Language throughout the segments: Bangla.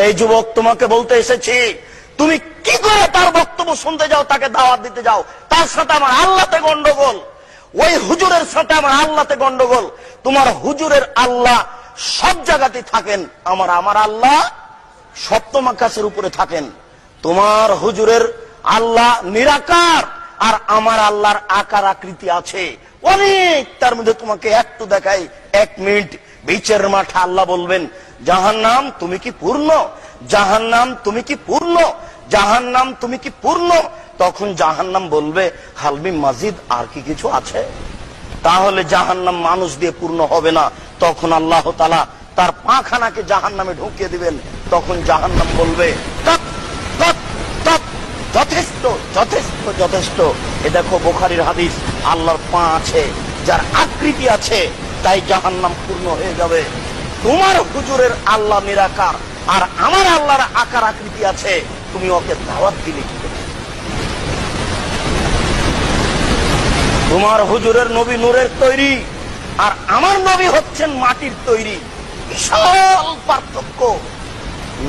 এই যুবক, তোমাকে বলতে এসেছি, তুমি কি করে তার বক্তব্য শুনতে যাও, তাকে দাওয়াত দিতে যাও? তার সাথে আমার আল্লাহতে গন্ডগোল। ওই হুজুরের সাথে আমার আল্লাহতে গন্ডগোল। তোমার হুজুরের আল্লাহ সব জায়গাতে থাকেন। আমার আমার আল্লাহ সপ্তম আকাশের উপরে থাকেন। তোমার হুজুরের আল্লাহ নিরাকার, আর আমার আল্লাহর আকার আকৃতি আছে। অনেক, তার মধ্যে তোমাকে একটু দেখাই। এক মিনিট বিচের মাঠে আল্লাহ বলবেন জাহান নাম তুমি কি পূর্ণ? জাহান নাম তুমি কি পূর্ণ? জাহান নাম তুমি কি পূর্ণ? তখন জাহান নাম বলবে হালমি মাজিদ আর কি কিছু আছে? তাহলে জাহান্নাম মানুষ দিয়ে পূর্ণ হবে না। তখন আল্লাহ তালা তার পাখানাকে জাহান নামে ঢুকিয়ে দিবেন। তখন জাহান্নাম বলবে "তত, তত, তত, যথেষ্ট যথেষ্ট যথেষ্ট। এ দেখো বোখারির হাদিস আল্লাহর পা আছে যার আকৃতি আছে তাই জাহান্নাম পূর্ণ হয়ে যাবে। তোমার হুজুরের আল্লাহ নিরাকার, আর আমার আল্লাহর আকার আকৃতি আছে, তুমি ওকে দাওয়াত দিলে কি তোমার হুজুরের নবী নূরের তৈরি, আর আমার নবী হচ্ছেন মাটির তৈরি। বিশাল পার্থক্য।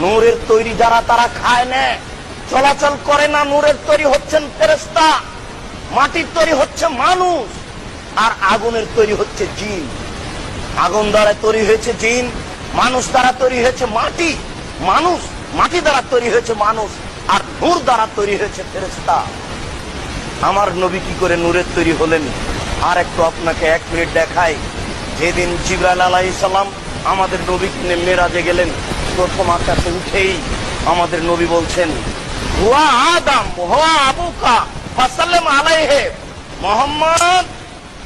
নূরের তৈরি যারা, তারা খায় না। চলাচল করে না, নূরের তৈরি হচ্ছেন ফেরেস্তা মাটির তৈরি হচ্ছে মানুষ, আর আগুনের তৈরি হচ্ছে জিন। আগুন দ্বারা তৈরি হয়েছে জিন, মানুষ দ্বারা তৈরি হয়েছে মাটি, মানুষ, মাটি দ্বারা তৈরি হয়েছে মানুষ, আর নূর দ্বারা তৈরি হয়েছে ফেরেস্তা আমার নবী কি করে নূরের তৈরি হলেন? আর একটু আপনাকে এক মিনিট দেখাই। যেদিন জিবরাল আলাই সালাম আমাদের নবী মেরাজে গেলেন, প্রথম আকাশে উঠেই আমাদের নবী বলছেন, হুয়া আদম, হুয়া আবুকা, ফাসাল্লাম আলাইহে, মোহাম্মদ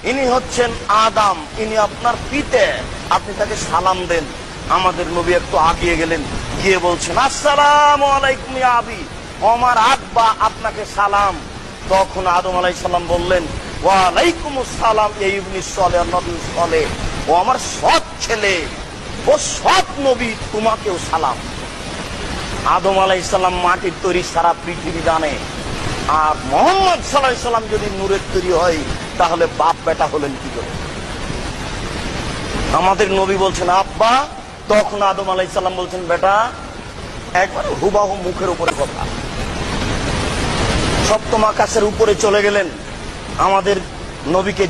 ইনি হচ্ছেন আদাম, ইনি আপনার পিতে। আপনি তাকে সালাম দেন। আমাদের নবী একটু আগিয়ে গেলেন। গিয়ে বলছেন, আসসালাম আলাইকুম আবি। আমার আব্বা আপনাকে সালাম। তখন আদম আলাই সাল্লাম বললেন ওয়ালাইকুম সালাম এই ইবনি সলে নবী সলে। ও আমার সৎ ছেলে। ও সৎ নবী, তোমাকেও সালাম। আদম আলাই সাল্লাম মাটির তৈরি সারা পৃথিবী জানে। আর মোহাম্মদ সাল্লাহ সাল্লাম যদি নূরের তৈরি হয় তাহলে বাপ বেটা হলেন কি করে? আমাদের নবী বলছেন, আব্বা, তখন আদম আলাই সাল্লাম বলছেন, বেটা, একবার হুবাহু মুখের উপরে কথা। সপ্তম আকাশের উপরে চলে গেলেন। আমাদের নবীকে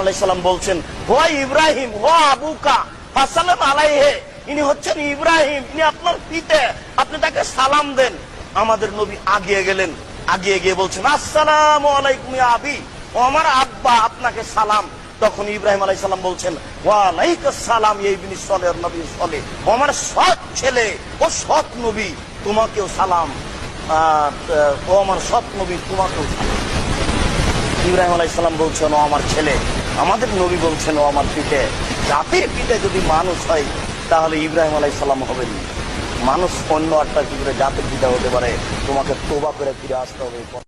আলাইসাল্লাম বলছেন হোয়া ইব্রাহিম হোয়া আবুকা, ফাসালাম আলাইহে, ইনি হচ্ছেন ইব্রাহিম, ইনি আপনার পিতে, আপনি তাকে সালাম দেন। আমাদের নবী আগিয়ে গেলেন, আগিয়ে গিয়ে বলছেন, আসসালাম আলাইকুম আবি। আমার আব্বা, আপনাকে সালাম। তখন ইব্রাহিম আলাই সালাম বলছেন, ওয়ালাইকুম সালাম, এই বিনি সলে নবী, সলে। আমার সৎ ছেলে, ও সৎ নবী, তোমাকেও সালাম। ও আমার সৎ নবী, তোমাকেও সালাম। ইব্রাহিম আলাইসাল্লাম বলছেন, ও আমার ছেলে। আমাদের নবী বলছেন, ও আমার পিঠে। জাতির পিঠে যদি মানুষ হয়, তাহলে ইব্রাহিম আলাইসাল্লাম হবেন মানুষ অন্য একটা কি করে জাতির পিঠা হতে পারে। তোমাকে তোবা করে ফিরে আসতে হবে।